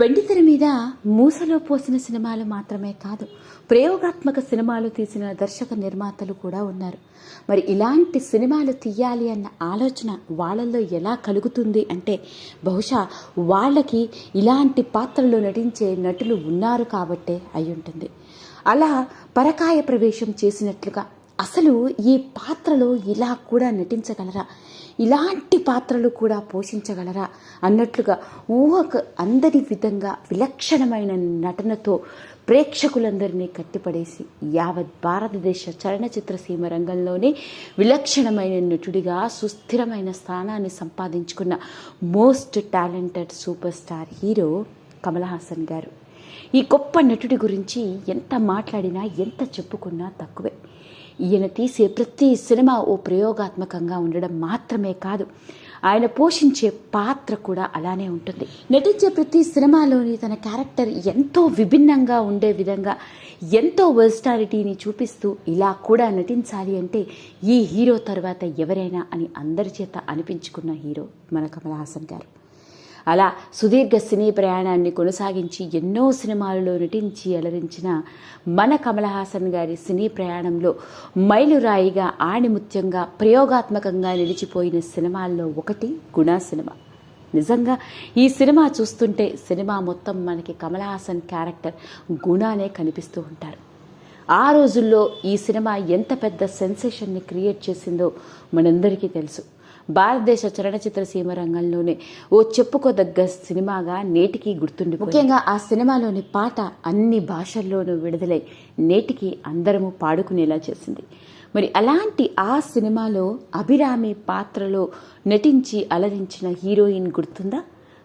వెండితెర మీద మూసలో పోసిన సినిమాలు మాత్రమే కాదు ప్రయోగాత్మక సినిమాలు తీసిన దర్శక నిర్మాతలు కూడా ఉన్నారు. మరి ఇలాంటి సినిమాలు తీయాలి అన్న ఆలోచన వాళ్ళల్లో ఎలా కలుగుతుంది అంటే బహుశా వాళ్ళకి ఇలాంటి పాత్రల్లో నటించే నటులు ఉన్నారు కాబట్టే అయి ఉంటుంది అలా పరకాయ ప్రవేశం చేసినట్లుగా అసలు ఈ పాత్రలో ఇలా కూడా నటించగలరా? ఇలాంటి పాత్రలు కూడా పోషించగలరా? అన్నట్లుగా ఊహకు అందరి విధంగా విలక్షణమైన నటనతో ప్రేక్షకులందరినీ కట్టిపడేసి యావత్ భారతదేశ చలనచిత్ర సీమ రంగంలోనే విలక్షణమైన నటుడిగా సుస్థిరమైన స్థానాన్ని సంపాదించుకున్న most talented super star hero Kamal Haasan గారు. ఈ గొప్ప నటుడి గురించి ఎంత మాట్లాడినా ఎంత చెప్పుకున్నా తక్కువే. ఈయన తీసే ప్రతి సినిమా ఓ ప్రయోగాత్మకంగా ఉండడం మాత్రమే కాదు ఆయన పోషించే పాత్ర కూడా అలానే ఉంటుంది. నటించే ప్రతి సినిమాలోని తన క్యారెక్టర్ ఎంతో విభిన్నంగా ఉండే విధంగా ఎంతో వర్స్టాలిటీని చూపిస్తూ ఇలా కూడా నటించాలి అంటే ఈ హీరో తర్వాత ఎవరైనా అని అందరి చేత అనిపించుకున్న హీరో మన కమల్ హాసన్ గారు. అలా సుదీర్ఘ సినీ ప్రయాణాన్ని కొనసాగించి ఎన్నో సినిమాలలో నటించి అలరించిన మన కమలహాసన్ గారి సినీ ప్రయాణంలో మైలురాయిగా ఆణిముత్యంగా ప్రయోగాత్మకంగా నిలిచిపోయిన సినిమాల్లో ఒకటి గుణా సినిమా. నిజంగా ఈ సినిమా చూస్తుంటే సినిమా మొత్తం మనకి కమలహాసన్ క్యారెక్టర్ గుణానే కనిపిస్తూ ఉంటారు. ఆ రోజుల్లో ఈ సినిమా ఎంత పెద్ద సెన్సేషన్ని క్రియేట్ చేసిందో మనందరికీ తెలుసు. భారతదేశ చలనచిత్ర సీమ రంగంలోనే ఓ చెప్పుకోదగ్గ సినిమాగా నేటికి గుర్తుండి ముఖ్యంగా ఆ సినిమాలోని పాట అన్ని భాషల్లోనూ విడుదలై నేటికి అందరము పాడుకునేలా చేసింది. మరి అలాంటి ఆ సినిమాలో అభిరామి పాత్రలో నటించి అలరించిన హీరోయిన్ గుర్తుందా?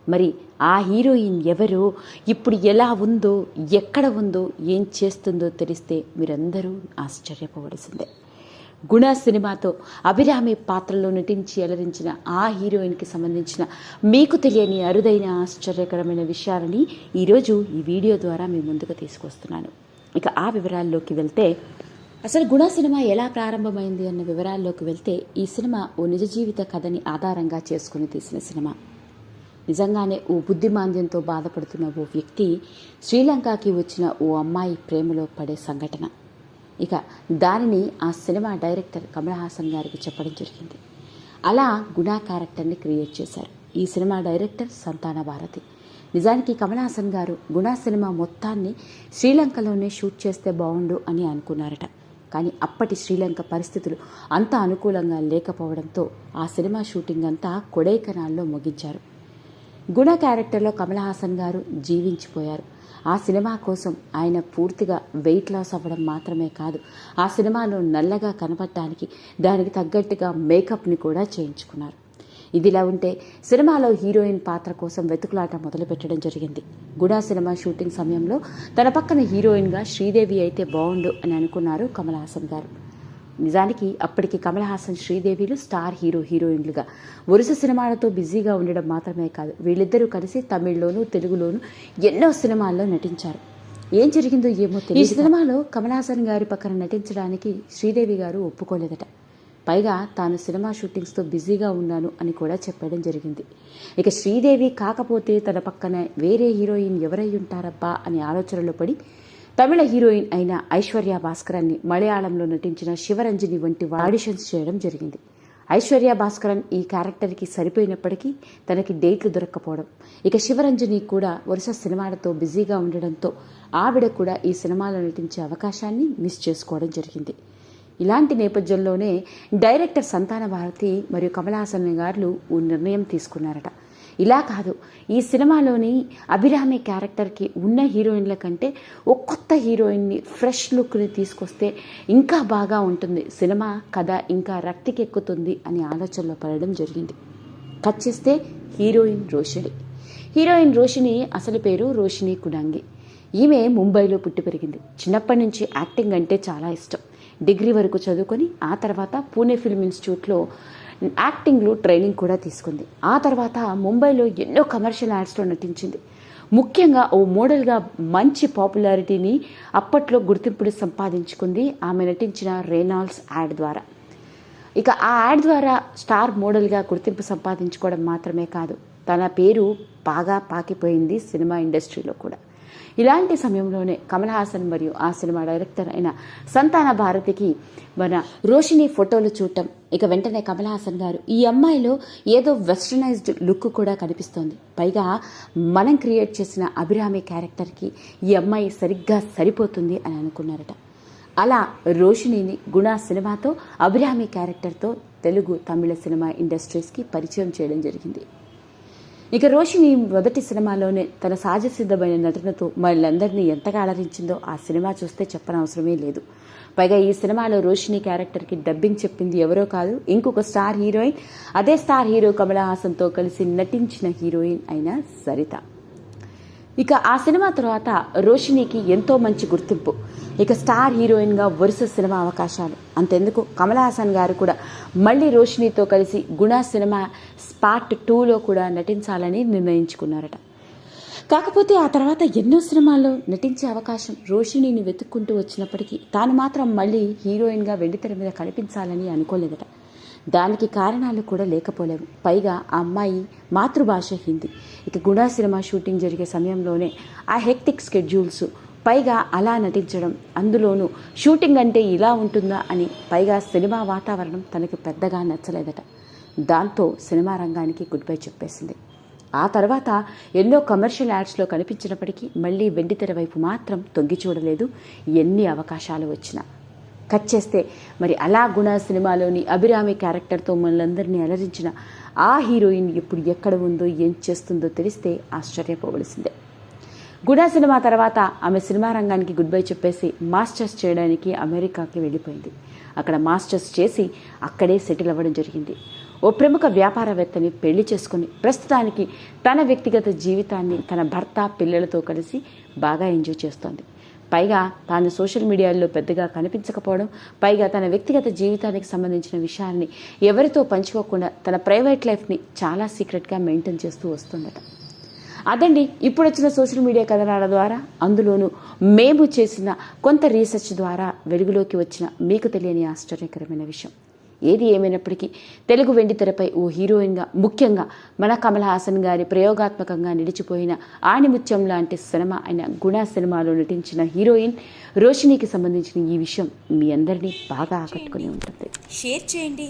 మరి ఆ హీరోయిన్ ఎవరో? ఇప్పుడు ఎలా ఉందో ఎక్కడ ఉందో ఏం చేస్తుందో తెలిస్తే మీరందరూ ఆశ్చర్యపోవలసిందే. గుణ సినిమాతో అభిరామి పాత్రలో నటించి అలరించిన ఆ హీరోయిన్కి సంబంధించిన మీకు తెలియని అరుదైన ఆశ్చర్యకరమైన విషయాలని ఈరోజు ఈ వీడియో ద్వారా మీ ముందుకు తీసుకొస్తున్నాను. ఇక ఆ వివరాల్లోకి వెళ్తే అసలు గుణ సినిమా ఎలా ప్రారంభమైంది అన్న వివరాల్లోకి వెళ్తే ఈ సినిమా ఓ నిజ జీవిత కథని ఆధారంగా చేసుకుని తీసిన సినిమా. నిజంగానే ఓ బుద్ధిమాంద్యంతో బాధపడుతున్న ఓ వ్యక్తి శ్రీలంకకి వచ్చిన ఓ అమ్మాయి ప్రేమలో పడే సంఘటన. ఇక దానిని ఆ సినిమా డైరెక్టర్ కమల్ హాసన్ గారికి చెప్పడం జరిగింది. అలా గుణా క్యారెక్టర్ని క్రియేట్ చేశారు. ఈ సినిమా డైరెక్టర్ సంతాన భారతి. నిజానికి కమల్ హాసన్ గారు గుణా సినిమా మొత్తాన్ని శ్రీలంకలోనే షూట్ చేస్తే బాగుండు అని అనుకున్నారట. కానీ అప్పటి శ్రీలంక పరిస్థితులు అంత అనుకూలంగా లేకపోవడంతో ఆ సినిమా షూటింగ్ అంతా కొడైకనాల్లో ముగించారు. గుణ క్యారెక్టర్లో కమల్ హాసన్ గారు జీవించిపోయారు. ఆ సినిమా కోసం ఆయన పూర్తిగా వెయిట్ లాస్ అవ్వడం మాత్రమే కాదు ఆ సినిమాను నల్లగా కనపడటానికి దానికి తగ్గట్టుగా మేకప్ని కూడా చేయించుకున్నారు. ఇదిలా ఉంటే సినిమాలో హీరోయిన్ పాత్ర కోసం వెతుకులాట మొదలుపెట్టడం జరిగింది. గుడా సినిమా షూటింగ్ సమయంలో తన పక్కన హీరోయిన్గా శ్రీదేవి అయితే బాగుండు అని అనుకున్నారు కమల్ హాసన్ గారు. నిజానికి అప్పటికి కమల్ హాసన్ శ్రీదేవిలు స్టార్ హీరో హీరోయిన్లుగా. వరుస సినిమాలతో బిజీగా ఉండడం మాత్రమే కాదు. వీళ్ళిద్దరూ కలిసి తమిళ్ళోను తెలుగులోను ఎన్నో సినిమాల్లో నటించారు. ఏం జరిగిందో ఏమో తెలియదు ఈ సినిమాలో కమల్ హాసన్ గారి పక్కన నటించడానికి శ్రీదేవి గారు ఒప్పుకోలేదట. పైగా తాను సినిమా షూటింగ్స్తో బిజీగా ఉన్నాను అని కూడా చెప్పడం జరిగింది. ఇక శ్రీదేవి కాకపోతే తన పక్కన వేరే హీరోయిన్ ఎవరై ఉంటారబ్బా అని ఆలోచనలో పడి తమిళ హీరోయిన్ అయిన ఐశ్వర్య భాస్కరాన్ని మలయాళంలో నటించిన శివరంజని వంటి ఆడిషన్స్ చేయడం జరిగింది. ఐశ్వర్య భాస్కరన్ ఈ క్యారెక్టర్కి సరిపోయినప్పటికీ తనకి డేట్లు దొరక్కపోవడం. ఇక శివరంజని కూడా వరుస సినిమాలతో బిజీగా ఉండడంతో ఆవిడ కూడా ఈ సినిమాలో నటించే అవకాశాన్ని మిస్ చేసుకోవడం జరిగింది. ఇలాంటి నేపథ్యంలోనే డైరెక్టర్ సంతాన భారతి మరియు కమలాసన్ గారు ఓ నిర్ణయం తీసుకున్నారట. ఇలా కాదు. ఈ సినిమాలోని అభిరామి క్యారెక్టర్కి ఉన్న హీరోయిన్ల కంటే ఓ కొత్త హీరోయిన్ని ఫ్రెష్ లుక్ని తీసుకొస్తే ఇంకా బాగా ఉంటుంది. సినిమా కథ ఇంకా రక్తికెక్కుతుంది అని ఆలోచనలో పడడం జరిగింది. కట్ చేస్తే హీరోయిన్ రోషిణి. హీరోయిన్ రోషిణి అసలు పేరు రోషిణి కుడాంగి. ఈమె ముంబైలో పుట్టి పెరిగింది. చిన్నప్పటి నుంచి యాక్టింగ్ అంటే చాలా ఇష్టం. డిగ్రీ వరకు చదువుకొని ఆ తర్వాత పూణే ఫిల్మ్ ఇన్స్టిట్యూట్లో యాక్టింగ్లో ట్రైనింగ్ కూడా తీసుకుంది. ఆ తర్వాత ముంబైలో ఎన్నో కమర్షియల్ యాడ్స్లో నటించింది. ముఖ్యంగా ఓ మోడల్గా మంచి పాపులారిటీని అప్పట్లో గుర్తింపుని సంపాదించుకుంది ఆమె నటించిన రేనాల్డ్స్ యాడ్ ద్వారా. ఇక ఆ యాడ్ ద్వారా స్టార్ మోడల్గా గుర్తింపు సంపాదించుకోవడం మాత్రమే కాదు తన పేరు బాగా పాకిపోయింది సినిమా ఇండస్ట్రీలో కూడా. ఇలాంటి సమయంలోనే కమల్ హాసన్ మరియు ఆ సినిమా డైరెక్టర్ అయిన సంతాన భారతికి మన రోషిని ఫోటోలు చూడటం ఇక వెంటనే కమలహాసన్ గారు ఈ అమ్మాయిలో ఏదో వెస్టర్నైజ్డ్ లుక్ కూడా కనిపిస్తోంది. పైగా మనం క్రియేట్ చేసిన అభిరామి క్యారెక్టర్కి ఈ అమ్మాయి సరిగ్గా సరిపోతుంది అని అనుకున్నారట. అలా రోషిణిని గుణ సినిమాతో అభిరామి క్యారెక్టర్తో తెలుగు తమిళ సినిమా ఇండస్ట్రీస్కి పరిచయం చేయడం జరిగింది. ఇక రోషిని మొదటి సినిమాలోనే తన సహజసిద్ధమైన నటనతో మళ్ళందరినీ ఎంతగా అలరించిందో ఆ సినిమా చూస్తే చెప్పనవసరమే లేదు. పైగా ఈ సినిమాలో రోషిని క్యారెక్టర్కి డబ్బింగ్ చెప్పింది ఎవరో కాదు ఇంకొక స్టార్ హీరోయిన్. అదే స్టార్ హీరో కమల్ హాసన్తో కలిసి నటించిన హీరోయిన్ అయిన సరిత. ఇక ఆ సినిమా తర్వాత రోషినికి ఎంతో మంచి గుర్తింపు. ఇక స్టార్ హీరోయిన్గా వరుస సినిమా అవకాశాలు. అంతెందుకు? కమల్ హాసన్ గారు కూడా మళ్ళీ రోషినితో కలిసి గుణ సినిమా స్పాట్ టూలో కూడా నటించాలని నిర్ణయించుకున్నారట. కాకపోతే ఆ తర్వాత ఎన్నో సినిమాల్లో నటించే అవకాశం రోషిణిని వెతుక్కుంటూ వచ్చినప్పటికీ తాను మాత్రం మళ్ళీ హీరోయిన్గా వెండితెర మీద కనిపించాలని అనుకోలేదట. దానికి కారణాలు కూడా లేకపోలేవు. పైగా ఆ అమ్మాయి మాతృభాష హిందీ. ఇక గుణా సినిమా షూటింగ్ జరిగే సమయంలోనే ఆ హెక్టిక్ స్కెడ్యూల్స్ పైగా అలా నటించడం అందులోనూ షూటింగ్ అంటే ఇలా ఉంటుందా అని పైగా సినిమా వాతావరణం తనకి పెద్దగా నచ్చలేదట. దాంతో సినిమా రంగానికి గుడ్ బై చెప్పేసింది. ఆ తర్వాత ఎన్నో కమర్షియల్ యాడ్స్లో కనిపించినప్పటికీ మళ్ళీ వెండితెర వైపు మాత్రం తొంగి చూడలేదు. ఎన్ని అవకాశాలు వచ్చినా. కట్ చేస్తే మరి అలా గుణ సినిమాలోని అభిరామి క్యారెక్టర్తో మనలందరినీ అలరించిన ఆ హీరోయిన్ ఇప్పుడు ఎక్కడ ఉందో ఏం చేస్తుందో తెలిస్తే ఆశ్చర్యపోవలసిందే. గుడా సినిమా తర్వాత ఆమె సినిమా రంగానికి గుడ్ బై చెప్పేసి మాస్టర్స్ చేయడానికి అమెరికాకి వెళ్ళిపోయింది. అక్కడ మాస్టర్స్ చేసి అక్కడే సెటిల్ అవ్వడం జరిగింది. ఓ ప్రముఖ వ్యాపారవేత్తని పెళ్ళి చేసుకుని ప్రస్తుతానికి తన వ్యక్తిగత జీవితాన్ని తన భర్త పిల్లలతో కలిసి బాగా ఎంజాయ్ చేస్తోంది. పైగా తాను సోషల్ మీడియాలో పెద్దగా కనిపించకపోవడం పైగా తన వ్యక్తిగత జీవితానికి సంబంధించిన విషయాల్ని ఎవరితో పంచుకోకుండా తన ప్రైవేట్ లైఫ్ని చాలా సీక్రెట్గా మెయింటైన్ చేస్తూ వస్తుందట. అదండి ఇప్పుడు వచ్చిన సోషల్ మీడియా కథనాల ద్వారా అందులోనూ మేము చేసిన కొంత రీసెర్చ్ ద్వారా వెలుగులోకి వచ్చిన మీకు తెలియని ఆశ్చర్యకరమైన విషయం. ఏది ఏమైనప్పటికీ తెలుగు వెండి తెరపై ఓ హీరోయిన్గా ముఖ్యంగా మన కమల్ హాసన్ గారి ప్రయోగాత్మకంగా నిలిచిపోయిన ఆణిముత్యం లాంటి సినిమా అయిన గుణ సినిమాలో నటించిన హీరోయిన్ రోషిణికి సంబంధించిన ఈ విషయం మీ అందరినీ బాగా ఆకట్టుకుని ఉంటుంది. షేర్ చేయండి.